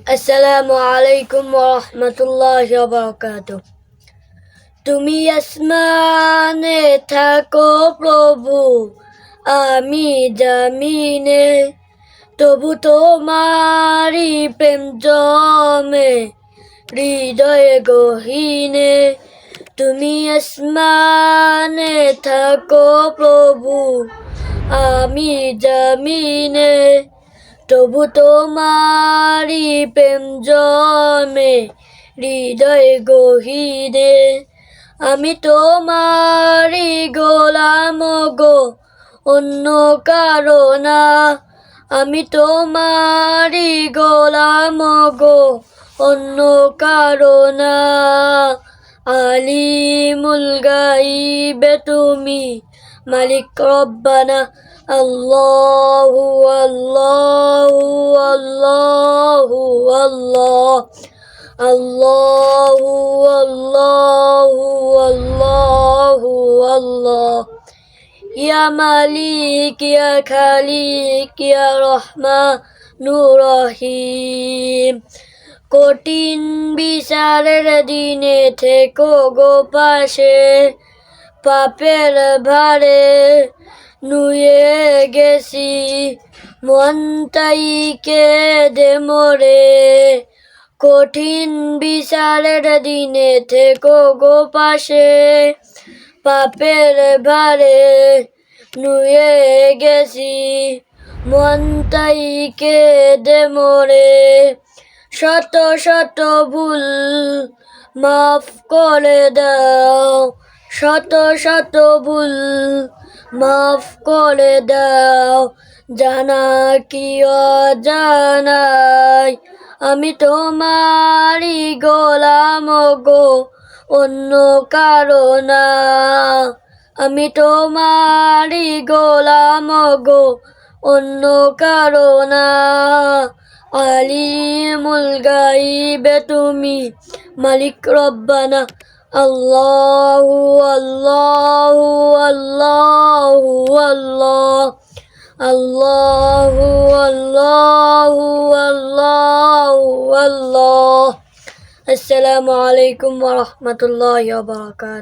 আসসালামু আলাইকুম রহমতুল্লাহ বরকাত তুমি আসমানে থাকো প্রভু আমি জামিনে তবু তোমারি প্রেম জমে হৃদয়ে গহীনে তুমি আসমানে থাকো প্রভু আমি জামিনে তবু তোমারি প্রেম জমে, হৃদয় গহীনে আমি তোমারি গোলাম গো, অন্য কারও না। আমি তোমারি গোলাম গো, অন্য কারও না। আলিমুল গাইবে তুমি, মালিক রব্বানা। আল্লাহু আল্লাহু আল্লাহু আল্লাহ আল্লাহু আল্লাহু আল্লাহু আল্লাহ ইয়া মালিক ইয়া খালিক ইয়া রহমানুর রহিম কঠিন বিচারের দিনে থেকো গো পাশে, পাপের ভারে। নুয়ে গেছি মন তাইকে দে মোরে। কঠিন বিচারের দিনে থেকো গো পাশে, পাপের ভারে নুয়ে গেছি মন তাইকে দে মোরে। শত শত ভুল মাফ করে দাও, শত শত ভুল মাফ করে দাও জানা কি অজানাই আমি তোমারই গোলাম গো, অন্য কারও না। আমি তোমারই গোলাম গো, অন্য কারও না। আলিমুল গাইবে তুমি মালিক রব্বানা, আল্লাহু আল্লাহু আল্লাহু আল্লাহু আল্লাহ আসসালামু আলাইকুম ওয়া রাহমাতুল্লাহি ওয়া বারাকাতুহু